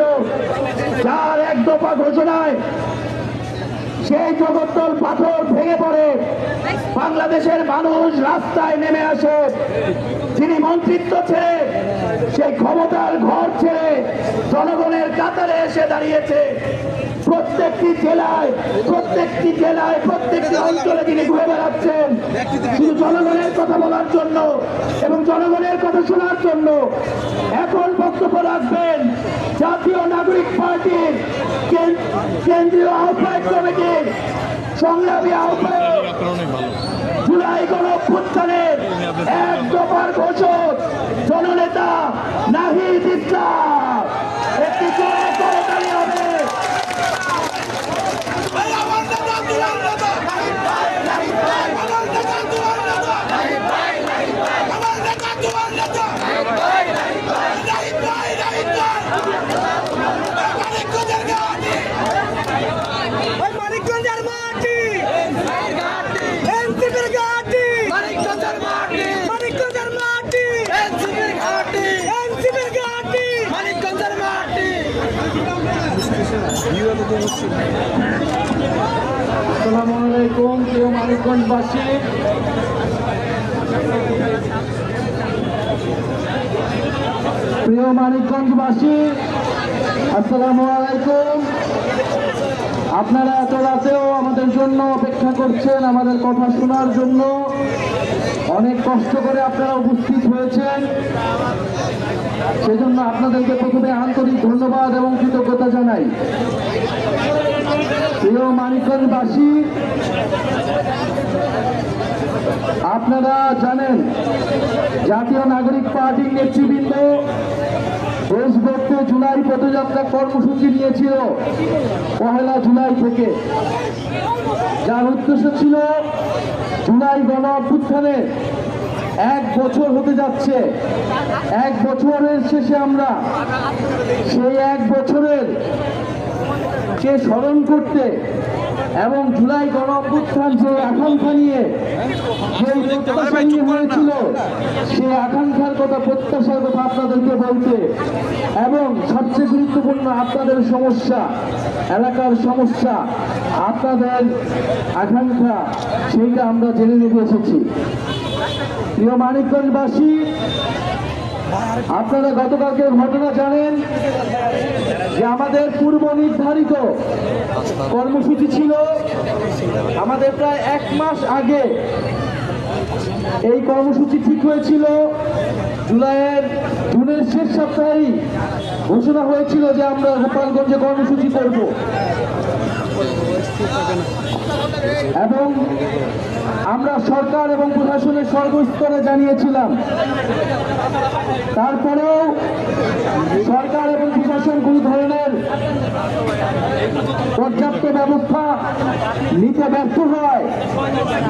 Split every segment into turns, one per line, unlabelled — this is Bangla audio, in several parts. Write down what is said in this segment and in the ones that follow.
হয়েছিল যার এক দফা ঘোষণায় সেই জগত্তল পাথর ভেঙে পড়ে। বাংলাদেশের মানুষ রাস্তায় নেমে আসে। যিনি মন্ত্রিত্ব ছেড়ে সেই ক্ষমতার ঘর ছেড়ে জনগণের কাতারে এসে দাঁড়িয়েছে। প্রত্যেকটি জেলায় প্রত্যেকটি জেলায়, প্রত্যেকটি অঞ্চলে তিনি ঘুরে বেড়াচ্ছেন। শুধু জনগণের কথা বলার জন্য এবং জনগণের কথা শোনার জন্য এখন বক্তব্য রাখবেন জাতীয় নাগরিক পার্টির কেন- কেন্দ্রীয় আহ্বায়ক কমিটির সংগ্রামী আহ্বায়ক জুলাই গণ অভ্যুত্থানের এক দফার ঘোষক জননেতা নাহিদ ইসলাম। একটি জোরে করতালি হবে
আমার নেতা তোমার নেতা আমার নেতা তোমার নেতা আমার নেতা তোমার নেতা রাহিত ভাই রাহিত ভাই মানিকগঞ্জের ঘাটি ওই মানিকগঞ্জের মাটি এনসিপির ঘাটি মানিকগঞ্জের মাটি মানিকগঞ্জের মাটি এনসিপির ঘাটি এনসিপির ঘাটি মানিকগঞ্জের মাটি
আসসালামু আলাইকুম, প্রিয় মানিকগঞ্জবাসী। প্রিয় মানিকগঞ্জবাসী, আসসালামু আলাইকুম। আপনারা এত রাতেও আমাদের জন্য অপেক্ষা করছেন, আমাদের কথা শোনার জন্য। অনেক কষ্ট করে আপনারা উপস্থিত হয়েছেন। সেজন্য আপনাদেরকে প্রথমে আন্তরিক ধন্যবাদ এবং কৃতজ্ঞতা জানাই। প্রিয় মানিকগঞ্জবাসী, আপনারা জানেন, জাতীয় নাগরিক পার্টির নেতৃবৃন্দ দেশব্যাপী জুলাই পদযাত্রা কর্মসূচি নিয়েছিল পহেলা জুলাই থেকে। যার উদ্দেশ্য ছিল জুলাই গণ অভ্যুত্থানে এক বছর হতে যাচ্ছে। এক বছরের শেষে আমরা সেই এক বছরের কে স্মরণ করতে এবং জুলাই গণ অভ্যুত্থান যে আকাঙ্ক্ষা নিয়ে যে প্রত্যাশা নিয়ে হয়েছিল সেই আকাঙ্ক্ষার কথা প্রত্যাশার কথা আপনাদেরকে বলতে এবং সবচেয়ে গুরুত্বপূর্ণ আপনাদের সমস্যা এলাকার সমস্যা আপনাদের আকাঙ্ক্ষা সেইটা আমরা জেনে নিতে এসেছি। প্রিয় মানিকগঞ্জবাসী, আপনারা গতকালকের ঘটনা জানেন যে আমাদের পূর্ব নির্ধারিত কর্মসূচি ছিল, আমাদের প্রায় এক মাস আগে এই কর্মসূচি ঠিক হয়েছিল। জুলাইয়ের জুনের শেষ সপ্তাহেই ঘোষণা হয়েছিল যে আমরা গোপালগঞ্জে কর্মসূচি করব। এবং আমরা সরকার এবং প্রশাসনের সর্বস্তরে জানিয়েছিলাম। তারপরেও সরকার এবং প্রশাসন কোন ধরনের পর্যাপ্ত ব্যবস্থা নিতে ব্যর্থ হয়।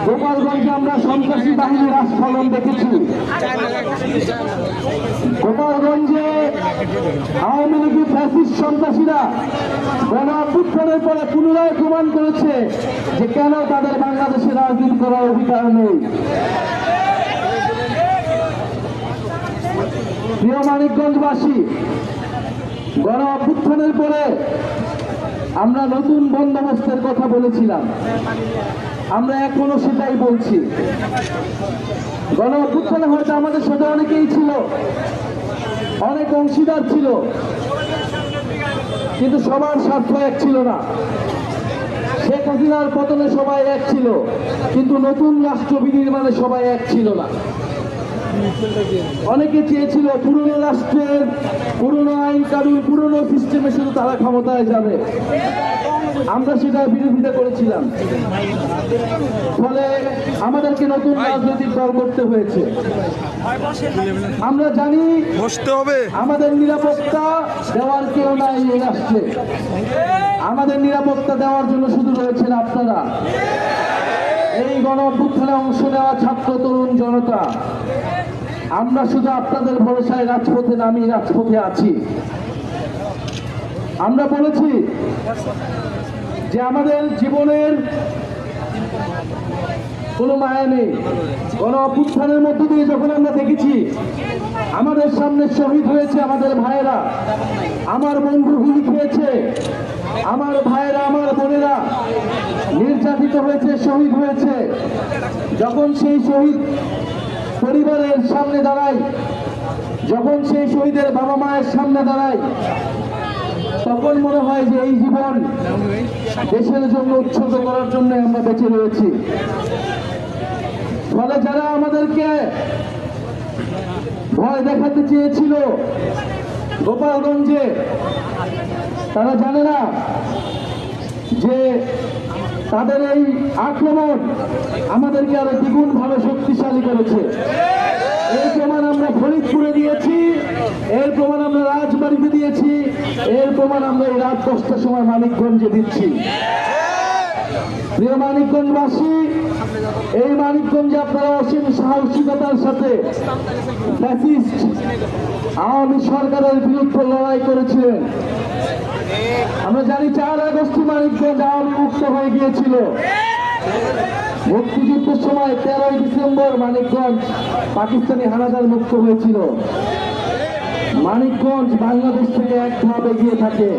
গোপালগঞ্জে আমরা সন্ত্রাসী বাহিনীর আস্ফলন দেখেছি। গোপালগঞ্জে আওয়ামী লীগের ফ্যাসিস্ট সন্ত্রাসীরা গণ পরে পুনরায় প্রমাণ করেছে যে কেন তাদের বাংলাদেশে রাজনীতি করার অধিকার নেই। প্রিয় মানিকগঞ্জবাসী, গণ অভ্যুত্থানের পরে আমরা নতুন বন্দোবস্তের কথা বলেছিলাম। আমরা এখনও সেটাই বলছি। গণ অভ্যুত্থানে হয়তো আমাদের সাথে অনেকেই ছিল, অনেক অংশীদার ছিল, কিন্তু সবার স্বার্থ এক ছিল না। শেখ হাসিনার পতনে সবাই এক ছিল, কিন্তু নতুন রাষ্ট্র বিনির্মাণে সবাই এক ছিল না। অনেকে চেয়েছিল পুরনো রাষ্ট্রের পুরনো আইন কানুন, পুরনো সিস্টেমে শুধু তারা ক্ষমতায় যাবে। আমরা সেটা বিরোধিতা করেছিলাম। ফলে আমাদেরকে নতুন রাজনৈতিক দল করতে হয়েছে। আমরা জানি
বসতে হবে।
আমাদের নিরাপত্তা দেওয়ার কেউ নাই এই রাষ্ট্রে। আমাদের নিরাপত্তা দেওয়ার জন্য শুধু রয়েছেন আপনারা। এই গণ অভ্যুত্থানে অংশ নেওয়া ছাত্র তরুণ জনতা আমরা শুধু আপনাদের ভরসায় রাজপথে নামি রাজপথে আছি। আমরা বলেছি যে আমাদের জীবনের কোনো মায়া নেই, কোনো অভ্যুত্থানের মধ্য দিয়ে যখন আমরা দেখেছি, আমাদের সামনে শহীদ হয়েছে আমাদের ভাইয়েরা, আমার বন্ধু গুলি খেয়েছে, আমার ভাইয়েরা, আমার বোনেরা নির্যাতিত হয়েছে, শহীদ হয়েছে। যখন সেই শহীদ পরিবারের সামনে দাঁড়াই যখন সেই শহীদের বাবা মায়ের সামনে দাঁড়াই তখন মনে হয় যে এই জীবন দেশের জন্য উৎসর্গ করার জন্য আমরা বেঁচে রয়েছি। ফলে যারা আমাদেরকে ভয় দেখাতে চেয়েছিল গোপালগঞ্জে, তারা জানে না যে তাদের এই আক্রমণ আমাদেরকে আরও দ্বিগুণ ভাবে শক্তিশালী করেছে। এর প্রমাণ আমরা ফরিদপুরে দিয়েছি, এর প্রমাণ আমরা রাজবাড়িতে দিয়েছি, এর প্রমাণ আমরা এই রাত সময় মানিকগঞ্জে দিচ্ছি। প্রিয় মানিকগঞ্জবাসী, এই মানিকগঞ্জে আপনারা অসীম সাহসিকতার সাথে আওয়ামী সরকারের বিরুদ্ধে লড়াই করেছিলেন। আমরা জানি চার আগস্ট মানিকগঞ্জ আওয়ামী মুক্ত হয়ে গিয়েছিল। মুক্তিযুদ্ধের সময় তেরোই ডিসেম্বর মানিকগঞ্জ পাকিস্তানি হানাদার মুক্ত হয়েছিল। মানিকগঞ্জ বাংলাদেশ থেকে এক ধাপ এগিয়ে থাকে।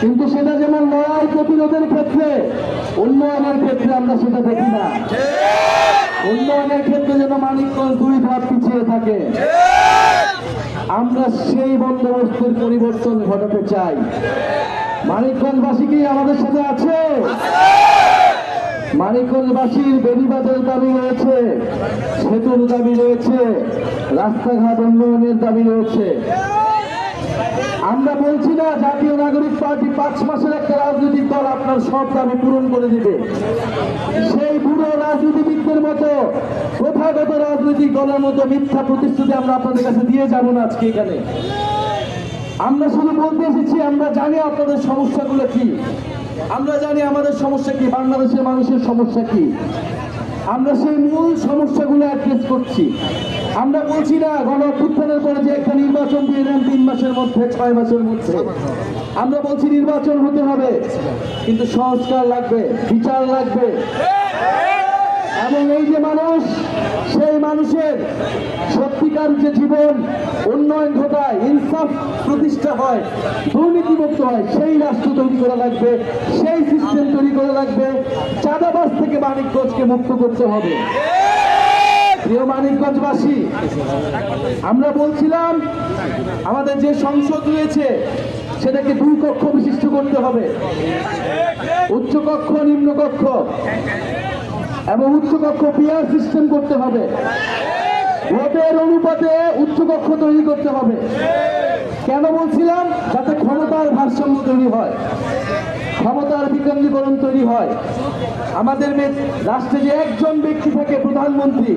কিন্তু সেটা যেমন লড়াই প্রতিরোধের ক্ষেত্রে, উন্নয়নের ক্ষেত্রে আমরা সেটা দেখি না। উন্নয়নের ক্ষেত্রে যেন মানিকগঞ্জ দুই ধাপ পিছিয়ে থাকে। আমরা সেই বন্দোবস্তের পরিবর্তন ঘটাতে চাই। মানিকগঞ্জবাসী কি আমাদের সাথে আছে? মানিকগঞ্জবাসীর বেড়িবাদের দাবি রয়েছে, সেতুর দাবি রয়েছে, রাস্তাঘাট উন্নয়নের দাবি রয়েছে। আমরা বলছি না জাতীয় নাগরিক পার্টি পাঁচ মাসের একটা রাজনৈতিক দল আপনার সব দাবি পূরণ করে দিবে। সেই পুরো রাজনীতিবিদদের মতো, প্রথাগত রাজনৈতিক দলের মতো মিথ্যা প্রতিশ্রুতি আমরা আপনাদের কাছে দিয়ে যাব না আজকে এখানে। আমরা শুধু বলতে এসেছি, আমরা জানি আপনাদের সমস্যাগুলো কি। আমরা জানি আমাদের সমস্যা কি, বাংলাদেশের মানুষের সমস্যা কি। আমরা সেই মূল সমস্যাগুলো অ্যাড্রেস করছি। আমরা বলছি না গণ অভ্যুত্থানের পরে যে একটা নির্বাচন দিয়ে নেন তিন মাসের মধ্যে, ছয় মাসের মধ্যে। আমরা বলছি নির্বাচন হতে হবে, কিন্তু সংস্কার লাগবে, বিচার লাগবে। এবং এই যে মানুষ, সেই মানুষের সত্যিকার যে জীবন, উন্নয়ন ঘটায়, ইনসাফ প্রতিষ্ঠা হয়, দুর্নীতিমুক্ত হয়, সেই রাষ্ট্র তৈরি করা লাগবে, সেই সিস্টেম তৈরি করা লাগবে। চাঁদাবাজ থেকে মানিকগঞ্জকে মুক্ত করতে হবে। প্রিয় মানিকগঞ্জবাসী, আমরা বলছিলাম, আমাদের যে সংসদ রয়েছে, সেটাকে দুই কক্ষ বিশিষ্ট করতে হবে। উচ্চ কক্ষ নিম্ন কক্ষ এবং উচ্চকক্ষ পিয়ার সিস্টেম করতে হবে। ভোটের অনুপাতে উচ্চকক্ষ তৈরি করতে হবে। কেন বলছিলাম? যাতে ক্ষমতার ভারসাম্য তৈরি হয়। ক্ষমতার বিকেন্দ্রীকরণ তৈরি হয়। আমাদের রাষ্ট্রে যে একজন ব্যক্তি থাকে প্রধানমন্ত্রী,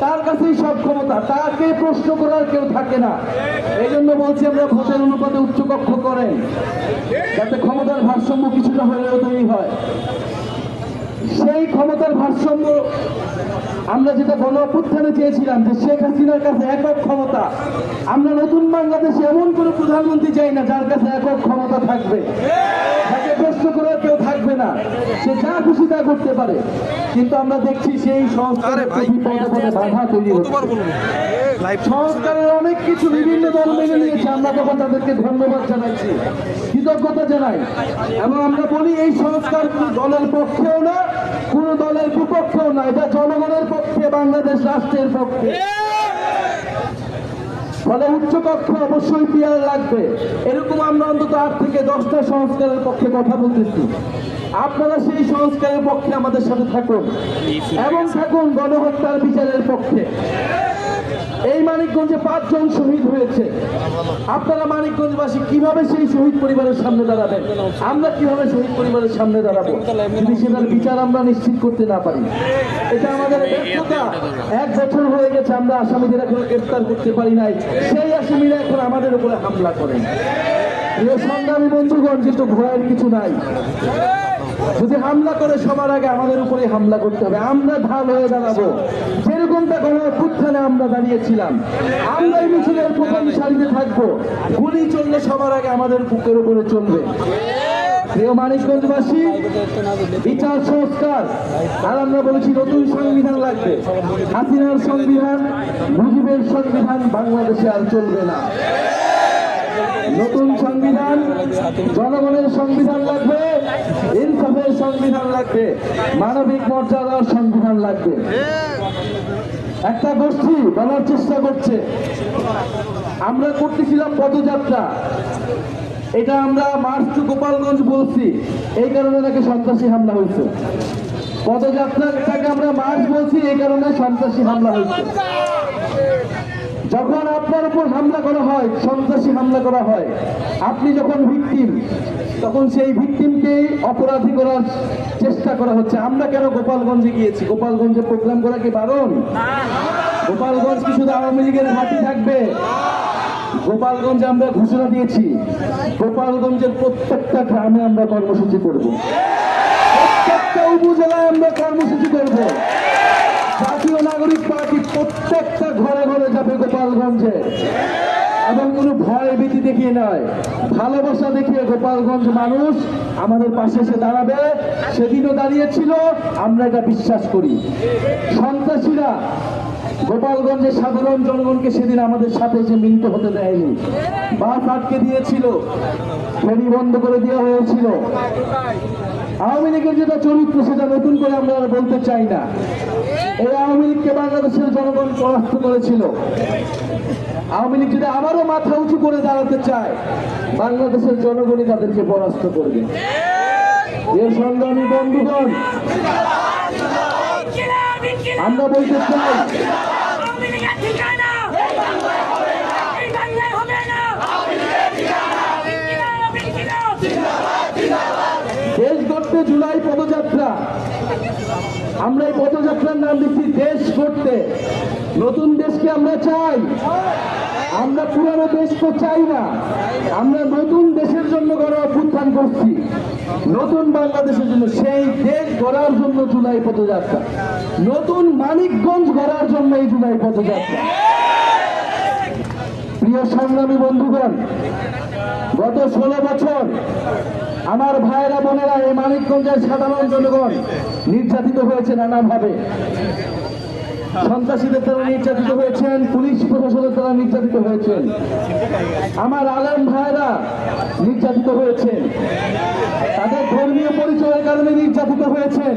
তার কাছেই সব ক্ষমতা। তাকে প্রশ্ন করার কেউ থাকে না। এই জন্য বলছি আমরা ভোটের অনুপাতে উচ্চকক্ষ করেন। যাতে ক্ষমতার ভারসাম্য কিছুটা হলেও তৈরি হয়। সেই ক্ষমতার ভারসাম্য আমরা যেটা গণ অভ্যুত্থানে চেয়েছিলাম যে শেখ হাসিনার কাছে একক ক্ষমতা, আমরা নতুন বাংলাদেশে এমন কোনো প্রধানমন্ত্রী চাই না যার কাছে একক ক্ষমতা থাকবে। তাকে প্রশ্ন কেউ থাকবে না। সে যা খুশি তা করতে পারে। কিন্তু আমরা দেখছি সেই সংস্কারের বাধা তৈরি সংস্কারের অনেক কিছু বিভিন্ন দল মেনে নিয়েছে। আমরা তখন তাদেরকে ধন্যবাদ জানাচ্ছি। কৃতজ্ঞতা জানাই। এবং আমরা বলি এই সংস্কার কোনো দলের পক্ষেও না কোনো দলের বিপক্ষেও না। এটা জনগণের পক্ষে বাংলাদেশ রাষ্ট্রের পক্ষে। ফলে উচ্চকক্ষ অবশ্যই পিয়ার লাগবে। এরকম আমরা অন্তত আট থেকে দশটা সংস্কারের পক্ষে কথা বলতেছি। আপনারা সেই সংস্কারের পক্ষে আমাদের সাথে থাকুন। এবং থাকুন গণহত্যার বিচারের পক্ষে। এই মানিকগঞ্জে পাঁচজন শহীদ হয়েছে। আপনারা মানিকগঞ্জবাসী কীভাবে সেই শহীদ পরিবারের সামনে দাঁড়াবেন? আমরা কীভাবে শহীদ পরিবারের সামনে দাঁড়াবো? যদি সেটার বিচার আমরা নিশ্চিত করতে না পারি। এটা আমাদের এক বছর হয়ে গেছে, আমরা আসামিদের এখনও গ্রেফতার করতে পারি নাই। সেই আসামিরা এখন আমাদের উপরে হামলা করেন প্রিয় সংগ্রামী বন্ধুগণ, কিন্তু ভয়ের কিছু নাই। যদি হামলা করে সবার আগে আমাদের উপরে হামলা করতে হবে, আমরা ঢাল হয়ে দাঁড়াবো। যেরকমটা গণ অভ্যুত্থানে আমরা দাঁড়িয়েছিলাম আমরা এই মিছিলের প্রথম সারিতে থাকব, গুলি চললে সবার আগে আমাদের বুকের উপরে চলবে। প্রিয় মানিকগঞ্জবাসী, বিচার সংস্কার, আর আমরা বলেছি নতুন সংবিধান লাগবে। হাসিনার সংবিধান, মুজিবের সংবিধান বাংলাদেশে আর চলবে না। নতুন সংবিধান, জনগণের সংবিধান লাগবে, ইনসাফের সংবিধান লাগবে, মানবিক মর্যাদার সংবিধান লাগবে। একটা গোষ্ঠী বলার চেষ্টা করছে। আমরা করতেছিলাম পদযাত্রা। এটা আমরা মার্চ টু গোপালগঞ্জ বলছি। এই কারণে নাকি সন্ত্রাসী হামলা হয়েছে। পদযাত্রাটাকে আমরা মার্চ বলছি, এই কারণে সন্ত্রাসী হামলা হয়েছে। যখন হামলা করা হয়, সন্ত্রাসী হামলা করা হয়, আপনি যখন ভিকটিম তখন সেই ভিকটিমকে অপরাধী করার চেষ্টা করা হচ্ছে। আমরা কেন গোপালগঞ্জে গিয়েছি? গোপালগঞ্জে প্রোগ্রাম করা কি বারণ? গোপালগঞ্জ কি শুধু আওয়ামী লীগের ঘাঁটি থাকবে? গোপালগঞ্জে আমরা ঘোষণা দিয়েছি, গোপালগঞ্জের প্রত্যেকটা গ্রামে আমরা কর্মসূচি করব। প্রত্যেকটা উপজেলায় আমরা কর্মসূচি করব। জাতীয় নাগরিক পার্টি প্রত্যেকটা ঘরে ঘরে গোপালগঞ্জে এবং কোনো ভয় ভীতি দেখিয়ে নয়। ভালোবাসা দেখিয়ে গোপালগঞ্জ মানুষ আমাদের পাশে এসে দাঁড়াবে। সেদিনও দাঁড়িয়েছিল, আমরা এটা বিশ্বাস করি। সন্ত্রাসীরা গোপালগঞ্জের সাধারণ জনগণকে সেদিন আমাদের সাথে এসে মিলিত হতে দেয়নি। বাস আটকে দিয়েছিল, ফেরি বন্ধ করে দেওয়া হয়েছিল। আওয়ামী লীগের যেটা চরিত্র, সেটা নতুন করে আমরা বলতে চাই না। এই আওয়ামী লীগকে বাংলাদেশের জনগণ পরাস্ত করেছিল। আওয়ামী লীগ যদি আবারও মাথা উঁচু করে দাঁড়াতে চায়, বাংলাদেশের জনগণই তাদেরকে পরাস্ত করবে। এর সংগ্রামী বন্ধুগণ, আমরা বলতে চাই দেশ গড়তে জুলাই পদযাত্রা আমরা এই পদযাত্রার নাম দিচ্ছি দেশ করতে নতুন দেশকে আমরা চাই। আমরা পুরানো দেশ তো চাই না। আমরা নতুন দেশের জন্য গড়া অভ্যুত্থান করছি। নতুন বাংলাদেশের জন্য সেই দেশ গড়ার জন্য জুলাই পদযাত্রা নতুন মানিকগঞ্জ গড়ার জন্য এই জুলাই পদযাত্রা প্রিয় সংগ্রামী বন্ধুগণ, গত ষোলো বছর আমার ভাইয়েরা বোনেরা, এই মানিকগঞ্জের সাধারণ জনগণ নির্যাতিত হয়েছে নানাভাবে। সন্ত্রাসীদের দ্বারা নির্যাতিত হয়েছেন, পুলিশ প্রশাসনের দ্বারা নির্যাতিত হয়েছেন। আমার আলম ভাইরা নির্যাতিত হয়েছেন। তাদের ধর্মীয় পরিচয়ের কারণে নির্যাতিত হয়েছেন।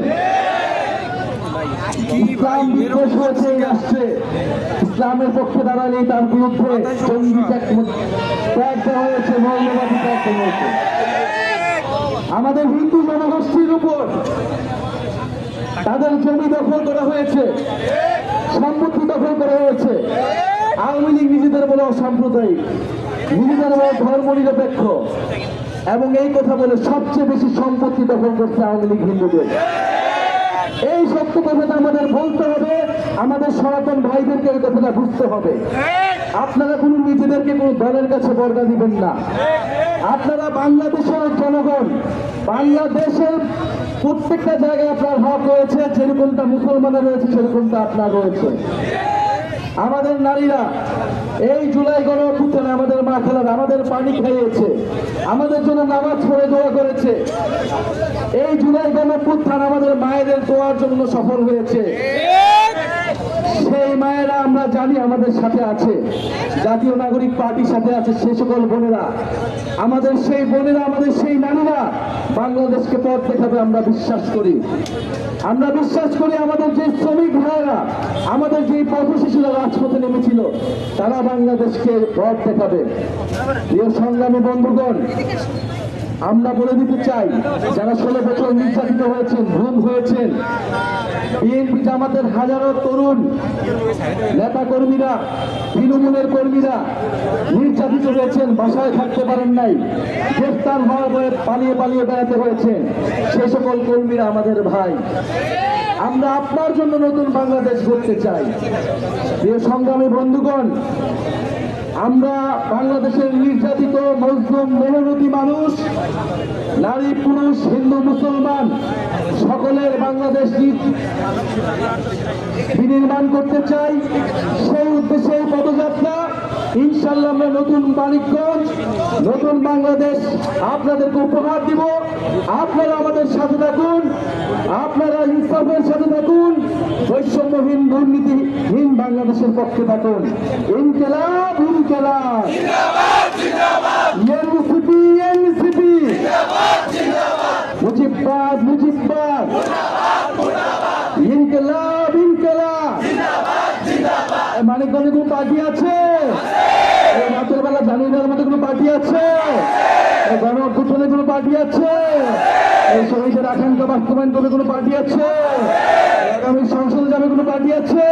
ইসলাম বিদ্বেষ হয়েছে এই ইসলামের পক্ষে দাঁড়ালে তার বিরুদ্ধে ত্যাগ দেওয়া হয়েছে, মৌলবাদী ত্যাগ হয়েছে। আমাদের হিন্দু জনগোষ্ঠীর উপর তাদের জমি দখল করা হয়েছে, সম্পত্তি দখল করা হয়েছে। আওয়ামী লীগ নিজেদের বলে অসাম্প্রদায়িক, নিজেদের বলে ধর্ম নিরপেক্ষ। এবং এই কথা বলে সবচেয়ে বেশি সম্পত্তি দখল করছে আওয়ামী লীগ হিন্দুদের। এই সত্য কথাটা আমাদের বলতে হবে আমাদের সনাতন ভাইদেরকে এই কথাটা বুঝতে হবে। আপনারা কোনো নিজেদেরকে কোনো দলের কাছে বর্গা দিবেন না। আপনারা বাংলাদেশের জনগণ, বাংলাদেশের প্রত্যেকটা জায়গায় আপনার হক রয়েছে, যেরকমটা মুসলমানের রয়েছে, সেরকমটা আপনার রয়েছে। আমাদের নারীরা এই জুলাই গণ আমাদের মা খেলার আমাদের পানি খাইয়েছে, আমাদের জন্য নামাজ পড়ে দোয়া করেছে। এই জুলাই গণ আমাদের মায়েদের দোয়ার জন্য সফল হয়েছে। সেই মায়েরা আমরা জানি আমাদের সাথে আছে। জাতীয় নাগরিক পার্টির সাথে আছে সে সকল বোনেরা। আমাদের সেই বোনেরা, আমাদের সেই নারীরা বাংলাদেশকে পথ দেখাবে আমরা বিশ্বাস করি। আমরা বিশ্বাস করি আমাদের যে শ্রমিক ভাইয়েরা, আমাদের যে পথ শিশুরা রাজপথে নেমেছিল, তারা বাংলাদেশকে পথ দেখাবে। প্রিয় সংগ্রামী বন্ধুগণ আমরা বলে দিতে চাই, যারা ষোলো বছর নির্যাতিত হয়েছেন ভুল হয়েছেন, বিএনপি জামাতের হাজারো তরুণ নেতা কর্মীরা তৃণমূলের কর্মীরা নির্যাতিত হয়েছেন, বাসায় থাকতে পারেন নাই, গ্রেফতার হওয়ার পরে পালিয়ে পালিয়ে বেড়াতে হয়েছে। সে সকল কর্মীরা আমাদের ভাই। আমরা আপনার জন্য নতুন বাংলাদেশ গড়তে চাই। প্রিয় সংগ্রামী বন্ধুগণ আমরা বাংলাদেশের নির্যাতিত মজলুম মেহনতি মানুষ, নারী, পুরুষ, হিন্দু, মুসলমান, সকলের বাংলাদেশ বিনির্মাণ করতে চাই। সেই উদ্দেশ্যে পদযাত্রা ইনশাল্লাহ আমরা নতুন মানিকগঞ্জ নতুন বাংলাদেশ আপনাদেরকে উপহার দিব। আপনারা আমাদের সাথে থাকুন। আপনারা ইনসাফের সাথে থাকুন। বৈষম্যহীন দুর্নীতিহীন বাংলাদেশের পক্ষে থাকুন। ইনকেলাব ইনকেলাব। মানিকগঞ্জে কোনো পার্টি আছে? রাতের বেলা জানুয়ারির মধ্যে কোনো পার্টি আছে? গণ অভ্যুত্থানে কোনো পার্টি আছে? এই শহীদের আকাঙ্ক্ষা বাস্তবায়ন করবে কোনো পার্টি আছে? আগামী সংসদে যাবে কোনো পার্টি আছে?